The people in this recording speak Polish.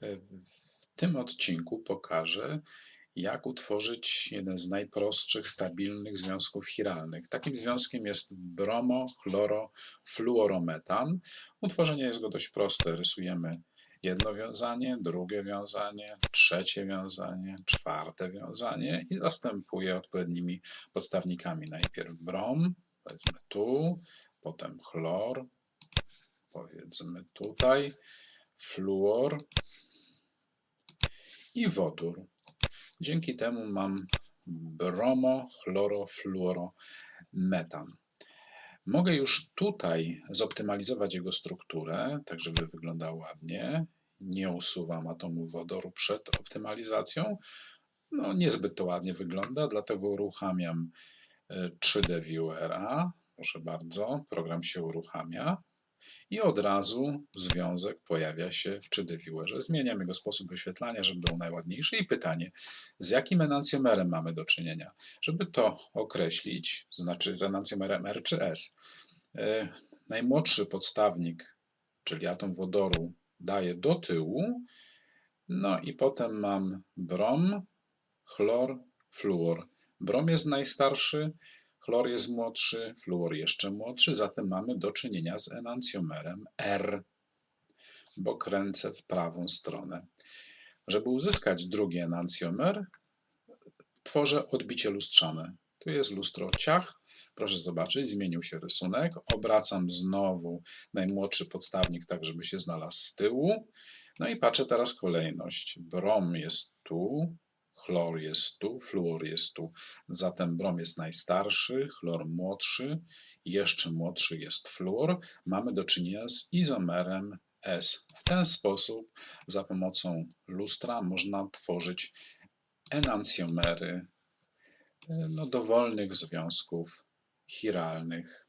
W tym odcinku pokażę, jak utworzyć jeden z najprostszych, stabilnych związków chiralnych. Takim związkiem jest bromochlorofluorometan. Utworzenie jest go dość proste. Rysujemy jedno wiązanie, drugie wiązanie, trzecie wiązanie, czwarte wiązanie i zastępuję odpowiednimi podstawnikami. Najpierw brom, powiedzmy tu, potem chlor, powiedzmy tutaj, fluor i wodór. Dzięki temu mam bromochlorofluorometan. Mogę już tutaj zoptymalizować jego strukturę, tak żeby wyglądał ładnie. Nie usuwam atomu wodoru przed optymalizacją. No, niezbyt to ładnie wygląda, dlatego uruchamiam e, 3D Viewera. Proszę bardzo, program się uruchamia i od razu związek pojawia się w 3D Viewerze. Zmieniam jego sposób wyświetlania, żeby był najładniejszy. I pytanie, z jakim enancjomerem mamy do czynienia? Żeby to określić, znaczy z enancjomerem R czy S, e, najmłodszy podstawnik, czyli atom wodoru, daję do tyłu, no i potem mam brom, chlor, fluor. Brom jest najstarszy, chlor jest młodszy, fluor jeszcze młodszy, zatem mamy do czynienia z enancjomerem R, bo kręcę w prawą stronę. Żeby uzyskać drugi enancjomer, tworzę odbicie lustrzane. Tu jest lustro ciach. Proszę zobaczyć, zmienił się rysunek. Obracam znowu najmłodszy podstawnik, tak żeby się znalazł z tyłu. No i patrzę teraz kolejność. Brom jest tu, chlor jest tu, fluor jest tu. Zatem brom jest najstarszy, chlor młodszy, jeszcze młodszy jest fluor. Mamy do czynienia z izomerem S. W ten sposób za pomocą lustra można tworzyć enancjomery e, no, dowolnych związków chiralnych.